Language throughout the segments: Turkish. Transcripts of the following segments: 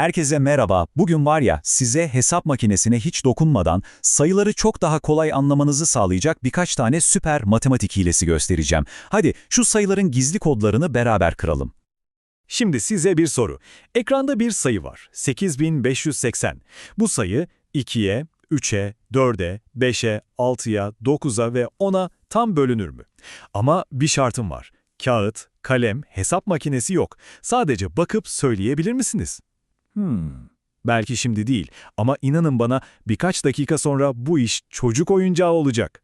Herkese merhaba. Bugün var ya size hesap makinesine hiç dokunmadan sayıları çok daha kolay anlamanızı sağlayacak birkaç tane süper matematik hilesi göstereceğim. Hadi şu sayıların gizli kodlarını beraber kıralım. Şimdi size bir soru. Ekranda bir sayı var. 8580. Bu sayı 2'ye, 3'e, 4'e, 5'e, 6'ya, 9'a ve 10'a tam bölünür mü? Ama bir şartım var. Kağıt, kalem, hesap makinesi yok. Sadece bakıp söyleyebilir misiniz? Hmm, belki şimdi değil ama inanın bana birkaç dakika sonra bu iş çocuk oyuncağı olacak.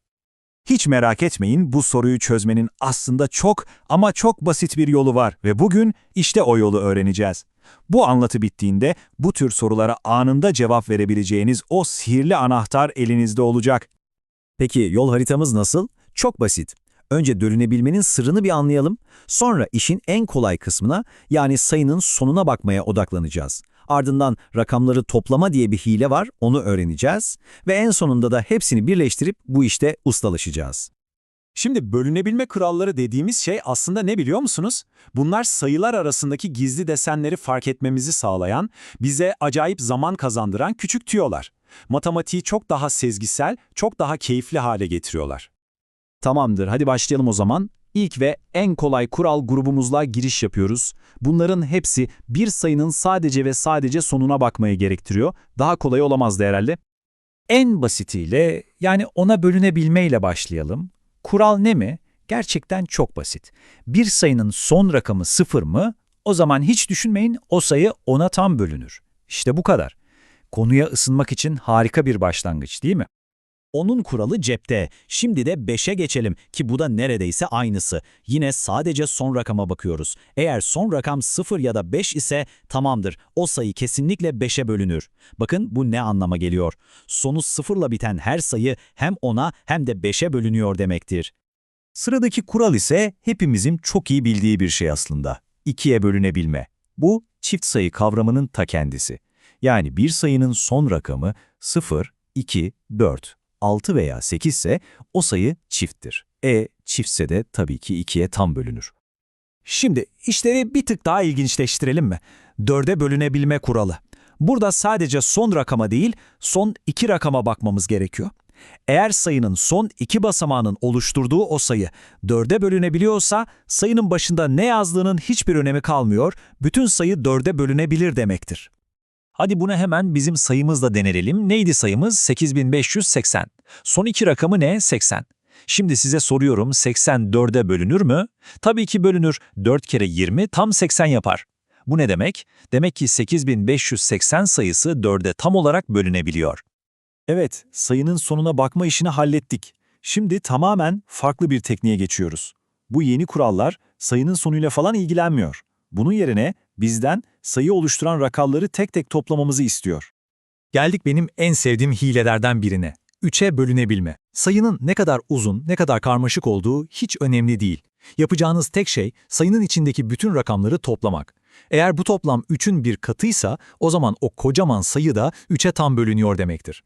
Hiç merak etmeyin bu soruyu çözmenin aslında çok ama çok basit bir yolu var ve bugün işte o yolu öğreneceğiz. Bu anlatı bittiğinde bu tür sorulara anında cevap verebileceğiniz o sihirli anahtar elinizde olacak. Peki yol haritamız nasıl? Çok basit. Önce bölünebilmenin sırrını bir anlayalım. Sonra işin en kolay kısmına yani sayının sonuna bakmaya odaklanacağız. Ardından rakamları toplama diye bir hile var, onu öğreneceğiz. Ve en sonunda da hepsini birleştirip bu işte ustalaşacağız. Şimdi bölünebilme kuralları dediğimiz şey aslında ne biliyor musunuz? Bunlar sayılar arasındaki gizli desenleri fark etmemizi sağlayan, bize acayip zaman kazandıran küçük tüyolar. Matematiği çok daha sezgisel, çok daha keyifli hale getiriyorlar. Tamamdır, hadi başlayalım o zaman. İlk ve en kolay kural grubumuzla giriş yapıyoruz. Bunların hepsi bir sayının sadece ve sadece sonuna bakmayı gerektiriyor. Daha kolay olamazdı herhalde. En basitiyle yani ona bölünebilmeyle başlayalım. Kural ne mi? Gerçekten çok basit. Bir sayının son rakamı sıfır mı? O zaman hiç düşünmeyin o sayı ona tam bölünür. İşte bu kadar. Konuya ısınmak için harika bir başlangıç değil mi? Onun kuralı cepte. Şimdi de 5'e geçelim ki bu da neredeyse aynısı. Yine sadece son rakama bakıyoruz. Eğer son rakam 0 ya da 5 ise tamamdır. O sayı kesinlikle 5'e bölünür. Bakın bu ne anlama geliyor? Sonu 0 ile biten her sayı hem 10'a hem de 5'e bölünüyor demektir. Sıradaki kural ise hepimizin çok iyi bildiği bir şey aslında. İkiye bölünebilme. Bu çift sayı kavramının ta kendisi. Yani bir sayının son rakamı 0, 2, 4, 6 veya 8 ise o sayı çifttir. E çiftse de tabii ki 2'ye tam bölünür. Şimdi işleri bir tık daha ilginçleştirelim mi? Dörde bölünebilme kuralı. Burada sadece son rakama değil, son iki rakama bakmamız gerekiyor. Eğer sayının son iki basamağının oluşturduğu o sayı dörde bölünebiliyorsa, sayının başında ne yazdığının hiçbir önemi kalmıyor, bütün sayı dörde bölünebilir demektir. Hadi bunu hemen bizim sayımızla deneyelim. Neydi sayımız? 8580. Son iki rakamı ne? 80. Şimdi size soruyorum 84'e bölünür mü? Tabii ki bölünür. 4 kere 20 tam 80 yapar. Bu ne demek? Demek ki 8580 sayısı 4'e tam olarak bölünebiliyor. Evet, sayının sonuna bakma işini hallettik. Şimdi tamamen farklı bir tekniğe geçiyoruz. Bu yeni kurallar sayının sonuyla falan ilgilenmiyor. Bunun yerine bizden sayı oluşturan rakamları tek tek toplamamızı istiyor. Geldik benim en sevdiğim hilelerden birine. 3'e bölünebilme. Sayının ne kadar uzun, ne kadar karmaşık olduğu hiç önemli değil. Yapacağınız tek şey sayının içindeki bütün rakamları toplamak. Eğer bu toplam 3'ün bir katıysa o zaman o kocaman sayı da 3'e tam bölünüyor demektir.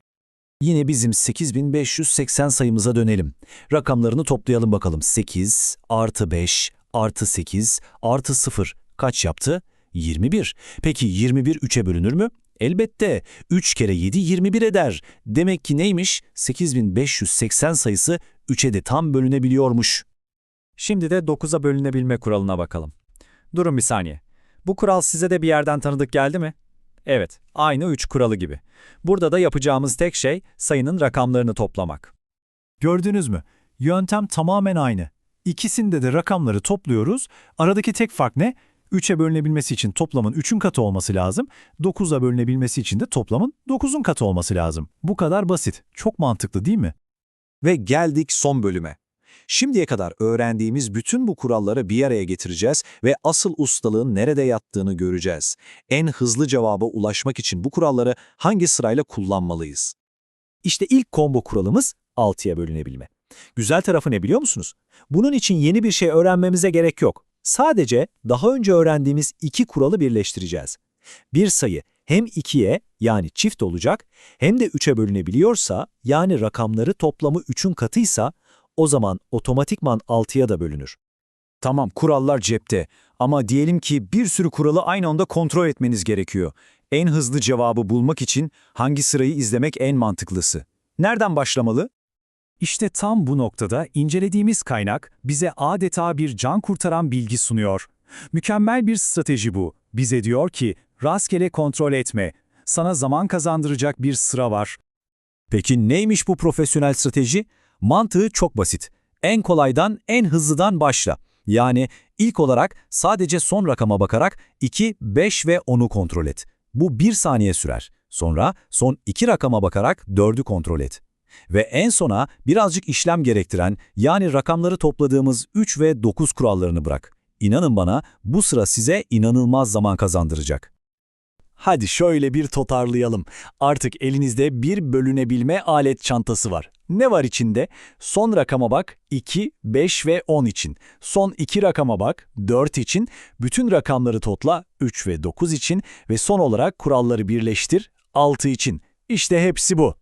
Yine bizim 8580 sayımıza dönelim. Rakamlarını toplayalım bakalım. 8 artı 5 artı 8 artı 0 kaç yaptı? 21. Peki 21 3'e bölünür mü? Elbette. 3 kere 7 21 eder. Demek ki neymiş? 8580 sayısı 3'e de tam bölünebiliyormuş. Şimdi de 9'a bölünebilme kuralına bakalım. Durun bir saniye. Bu kural size de bir yerden tanıdık geldi mi? Evet, aynı 3 kuralı gibi. Burada da yapacağımız tek şey sayının rakamlarını toplamak. Gördünüz mü? Yöntem tamamen aynı. İkisinde de rakamları topluyoruz. Aradaki tek fark ne? 3'e bölünebilmesi için toplamın 3'ün katı olması lazım. 9'a bölünebilmesi için de toplamın 9'un katı olması lazım. Bu kadar basit. Çok mantıklı değil mi? Ve geldik son bölüme. Şimdiye kadar öğrendiğimiz bütün bu kuralları bir araya getireceğiz ve asıl ustalığın nerede yattığını göreceğiz. En hızlı cevaba ulaşmak için bu kuralları hangi sırayla kullanmalıyız? İşte ilk combo kuralımız 6'ya bölünebilme. Güzel tarafı ne biliyor musunuz? Bunun için yeni bir şey öğrenmemize gerek yok. Sadece daha önce öğrendiğimiz iki kuralı birleştireceğiz. Bir sayı hem 2'ye yani çift olacak hem de 3'e bölünebiliyorsa yani rakamları toplamı 3'ün katıysa o zaman otomatikman 6'ya da bölünür. Tamam kurallar cepte Ama diyelim ki bir sürü kuralı aynı anda kontrol etmeniz gerekiyor. En hızlı cevabı bulmak için hangi sırayı izlemek en mantıklısı? Nereden başlamalı? İşte tam bu noktada incelediğimiz kaynak bize adeta bir can kurtaran bilgi sunuyor. Mükemmel bir strateji bu. Bize diyor ki, rastgele kontrol etme. Sana zaman kazandıracak bir sıra var. Peki neymiş bu profesyonel strateji? Mantığı çok basit. En kolaydan en hızlıdan başla. Yani ilk olarak sadece son rakama bakarak 2, 5 ve 10'u kontrol et. Bu 1 saniye sürer. Sonra son 2 rakama bakarak 4'ü kontrol et. Ve en sona birazcık işlem gerektiren yani rakamları topladığımız 3 ve 9 kurallarını bırak. İnanın bana bu sıra size inanılmaz zaman kazandıracak. Hadi şöyle bir totarlayalım. Artık elinizde bir bölünebilme alet çantası var. Ne var içinde? Son rakama bak 2, 5 ve 10 için. Son iki rakama bak 4 için. Bütün rakamları topla 3 ve 9 için. Ve son olarak kuralları birleştir 6 için. İşte hepsi bu.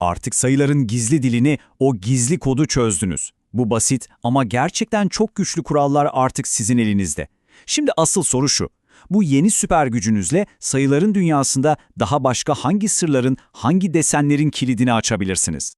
Artık sayıların gizli dilini, o gizli kodu çözdünüz. Bu basit ama gerçekten çok güçlü kurallar artık sizin elinizde. Şimdi asıl soru şu. Bu yeni süper gücünüzle sayıların dünyasında daha başka hangi sırların, hangi desenlerin kilidini açabilirsiniz?